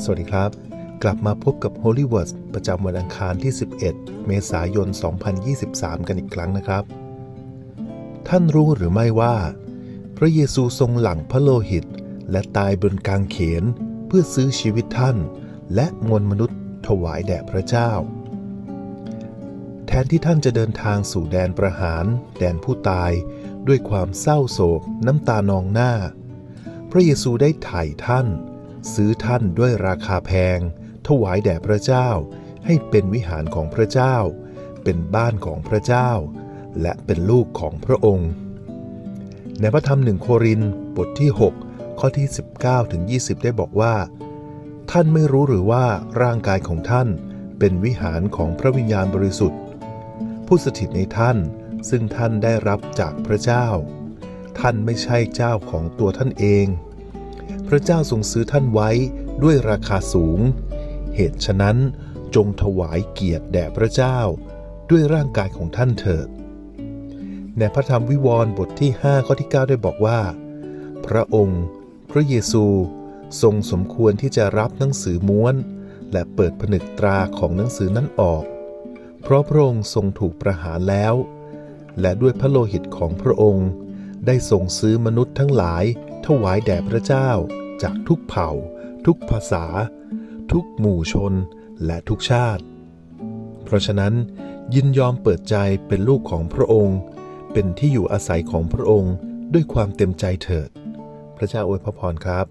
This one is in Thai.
สวัสดีครับ กลับมาพบกับ Holy Words ประจำวันอังคารที่ 11 เมษายน 2023 กันอีกครั้งนะครับ ท่านรู้หรือไม่ว่า พระเยซูทรงหลั่งพระโลหิต และตายบนกางเขน เพื่อซื้อชีวิตท่าน และมวลมนุษย์ถวายแด่พระเจ้า แทนที่ท่านจะเดินทางสู่แดนประหาร แดนผู้ตาย ด้วยความเศร้าโศก น้ำตานองหน้า พระเยซูได้ไถ่ท่าน ซื้อท่านด้วยราคาแพง ถวายแด่พระเจ้า ให้เป็นวิหารของพระเจ้า เป็นบ้านของพระเจ้า และเป็นลูกของพระองค์ ในพระธรรมหนึ่งโครินบทที่ 6 ข้อที่ 19ถึง20 ได้บอกว่า ท่านไม่รู้หรือว่าร่างกายของท่านเป็นวิหารของพระวิญญาณบริสุทธิ์ ผู้สถิตในท่านซึ่งท่านได้รับจากพระเจ้า ท่านไม่ใช่เจ้าของตัวท่านเอง ระเจ้าทรงซื้อท่านไว้ด้วยราคาสูง เหตุฉะนั้นจงถวายเกียรติแด่พระเจ้า ด้วยร่างกายของท่านเถิด ในพระธรรมวิวรณ์บทที่ 5 ข้อที่ 9 ได้บอกว่า พระองค์ พระเยซูทรงสมควรที่จะรับหนังสือม้วน และเปิดผนึกตราของหนังสือนั้นออก เพราะพระองค์ทรงถูกประหารแล้ว และด้วยพระโลหิตของพระองค์ ได้ทรงซื้อมนุษย์ทั้งหลายถวายแด่พระเจ้า จากทุกเผ่า ทุกภาษา ทุกหมู่ชนและทุกชาติ เพราะฉะนั้นยินยอมเปิดใจเป็นลูกของพระองค์ เป็นที่อยู่อาศัยของพระองค์ด้วยความเต็มใจเถิด พระเจ้าอวยพระพรครับ